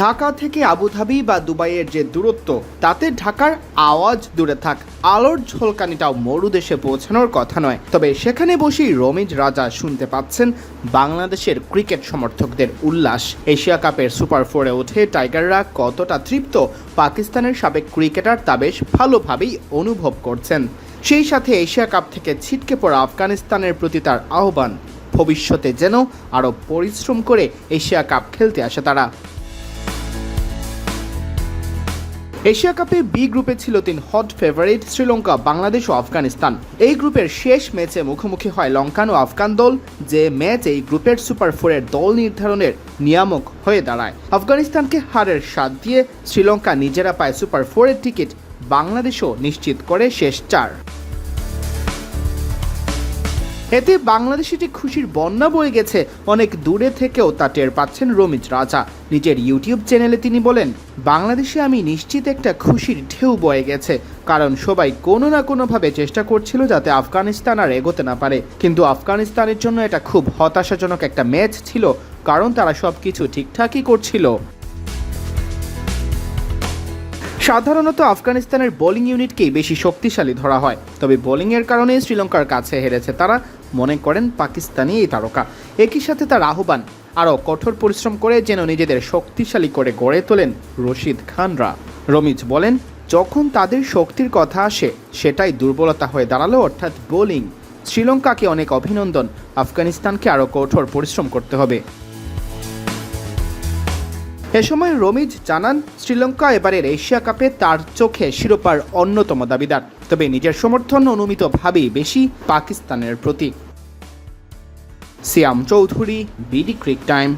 ঢাকা থেকে আবুধাবি বা দুবাইয়ের যে দূরত্ব, তাতে ঢাকার আওয়াজ দূরে থাক। আলোর ঝলকানিটাও মরুদেশে পৌঁছানোর কথা নয়। তবে সেখানে বসেই রমিজ রাজা শুনতে পাচ্ছেন বাংলাদেশের ক্রিকেট সমর্থকদের উল্লাস। এশিয়া কাপের সুপার ফোরে উঠে টাইগাররা কতটা তৃপ্ত? পাকিস্তানের সাবেক ক্রিকেটার তা বেশ ভালোভাবেই অনুভব করছেন। সেই সাথে এশিয়া কাপ থেকে ছিটকে পড়া আফগানিস্তানের প্রতি তার আহ্বান, ভবিষ্যতে যেন আরও পরিশ্রম করে এশিয়া কাপ খেলতে আসে তারা। এশিয়া কাপে বি গ্রুপে ছিল তিন হট ফেভারিট শ্রীলঙ্কা, বাংলাদেশ ও আফগানিস্তান। এই গ্রুপের শেষ ম্যাচে মুখোমুখি হয় লঙ্কান ও আফগান দল, যে ম্যাচ এই গ্রুপের সুপার ফোরের দল নির্ধারণের নিয়ামক হয়ে দাঁড়ায়। আফগানিস্তানকে হারের স্বাদ দিয়ে শ্রীলঙ্কা নিজেরা পায় সুপার ফোরের টিকিট বাংলাদেশও নিশ্চিত করে শেষ চার। এতে বাংলাদেশিটি খুশির বন্যা বয়ে গেছে, অনেক দূরে থেকেও তা টের পাচ্ছেন রমিজ রাজা। নিজের ইউটিউব চ্যানেলে তিনি বলেন, বাংলাদেশে আমি নিশ্চিত একটা খুশির ঢেউ বয়ে গেছে। কারণ সবাই কোনো না কোনোভাবে চেষ্টা করছিল যাতে আফগানিস্তান আর এগোতে না পারে। কিন্তু আফগানিস্তানের জন্য এটা খুব হতাশাজনক একটা ম্যাচ ছিল, কারণ তারা সব কিছু ঠিকঠাকই করছিল। সাধারণত আফগানিস্তানের বোলিং ইউনিটকেই বেশি শক্তিশালী ধরা হয়। তবে বোলিংয়ের কারণে শ্রীলঙ্কার কাছে হেরেছে তারা, মনে করেন পাকিস্তানি এই তারকা। একই সাথে তার আহ্বান, আরও কঠোর পরিশ্রম করে যেন নিজেদের শক্তিশালী করে গড়ে তোলেন রশিদ খানরা। রমিজ বলেন, যখন তাদের শক্তির কথা আসে, সেটাই দুর্বলতা হয়ে দাঁড়াল, অর্থাৎ বোলিং। শ্রীলঙ্কাকে অনেক অভিনন্দন, আফগানিস্তানকে আরও কঠোর পরিশ্রম করতে হবে। এ সময় রমিজ জানান, শ্রীলঙ্কা এবারের এশিয়া কাপে তার চোখে শিরোপার অন্যতম দাবিদার। তবে নিজের সমর্থন অনুমিতভাবেই বেশি পাকিস্তানের প্রতি। Siam Chowdhury, BD cric time.